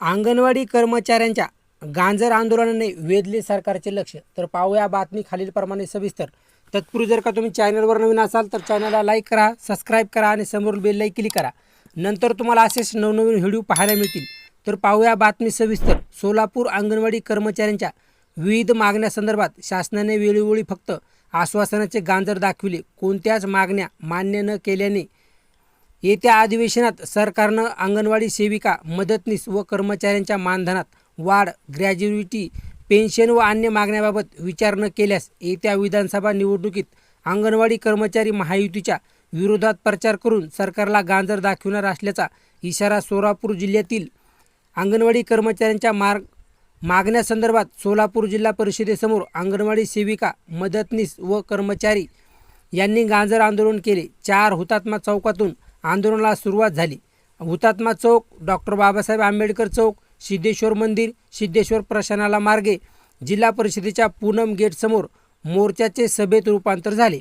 अंगणवाडी कर्मचाऱ्यांच्या गांजर आंदोलनाने वेधले सरकारचे लक्ष. तर पाहूया बातमी खालीलप्रमाणे सविस्तर. तत्पूर्वी जर का तुम्ही चॅनलवर नवीन असाल तर चॅनलला लाईक करा सबस्क्राईब करा आणि समोरून बेललाही क्लिक करा. नंतर तुम्हाला असेच नवनवीन व्हिडिओ पाहायला मिळतील. तर पाहूया बातमी सविस्तर. सोलापूर अंगणवाडी कर्मचाऱ्यांच्या विविध मागण्यासंदर्भात शासनाने वेळोवेळी फक्त आश्वासनाचे गांजर दाखविले. कोणत्याच मागण्या मान्य न केल्याने येत्या अधिवेशनात सरकारनं अंगणवाडी सेविका मदतनीस व कर्मचाऱ्यांच्या मानधनात वाढ ग्रॅज्युएटी पेन्शन व अन्य मागण्याबाबत विचार न केल्यास येत्या विधानसभा निवडणुकीत अंगणवाडी कर्मचारी महायुतीच्या विरोधात प्रचार करून सरकारला गांजर दाखविणार असल्याचा इशारा सोलापूर जिल्ह्यातील अंगणवाडी कर्मचाऱ्यांच्या मार्ग मागण्यासंदर्भात सोलापूर जिल्हा परिषदेसमोर अंगणवाडी सेविका मदतनीस व कर्मचारी यांनी गांजर आंदोलन केले. चार हुतात्मा चौकातून आंदोलनाला सुरुवात झाली. हुतात्मा चौक डॉक्टर बाबासाहेब आंबेडकर चौक सिद्धेश्वर मंदिर सिद्धेश्वर प्रशानाला मार्गे जिल्हा परिषदेच्या पूनम गेटसमोर मोर्चाचे सभेत रूपांतर झाले.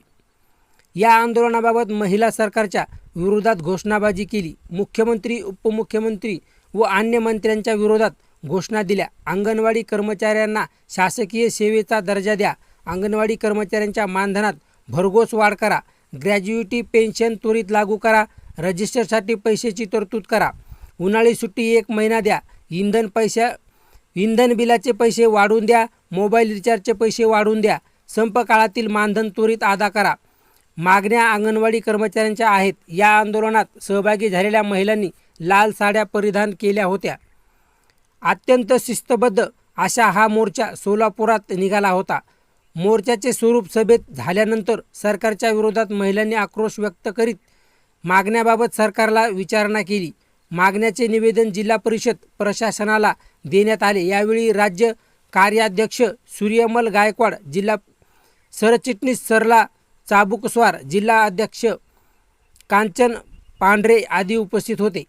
या आंदोलनाबाबत महिला सरकारच्या विरोधात घोषणाबाजी केली. मुख्यमंत्री उपमुख्यमंत्री व अन्य मंत्र्यांच्या विरोधात घोषणा दिल्या. अंगणवाडी कर्मचाऱ्यांना शासकीय सेवेचा दर्जा द्या. अंगणवाडी कर्मचाऱ्यांच्या मानधनात भरघोस वाढ करा. ग्रॅज्युएटी पेन्शन त्वरित लागू करा. रजिस्टरसाठी पैशाची तरतूद करा. उन्हाळी सुट्टी एक महिना द्या. इंधन पैशा इंधन बिलाचे पैसे वाढवून द्या. मोबाईल रिचार्जचे पैसे वाढून द्या. संप काळातील मानधन त्वरित अदा करा. मागण्या अंगणवाडी कर्मचाऱ्यांच्या आहेत. या आंदोलनात सहभागी झालेल्या महिलांनी लाल साड्या परिधान केल्या होत्या. अत्यंत शिस्तबद्ध अशा हा मोर्चा सोलापुरात निघाला होता. मोर्चाचे स्वरूप सभेत झाल्यानंतर सरकारच्या विरोधात महिलांनी आक्रोश व्यक्त करीत मागण्याबाबत सरकारला विचारणा केली. मागण्याचे निवेदन जिल्हा परिषद प्रशासनाला देण्यात आले. यावेळी राज्य कार्याध्यक्ष सूर्यमल गायकवाड जिल्हा सरचिटणीस सरला चाबुकस्वार जिल्हा अध्यक्ष कांचन पांढरे आदी उपस्थित होते.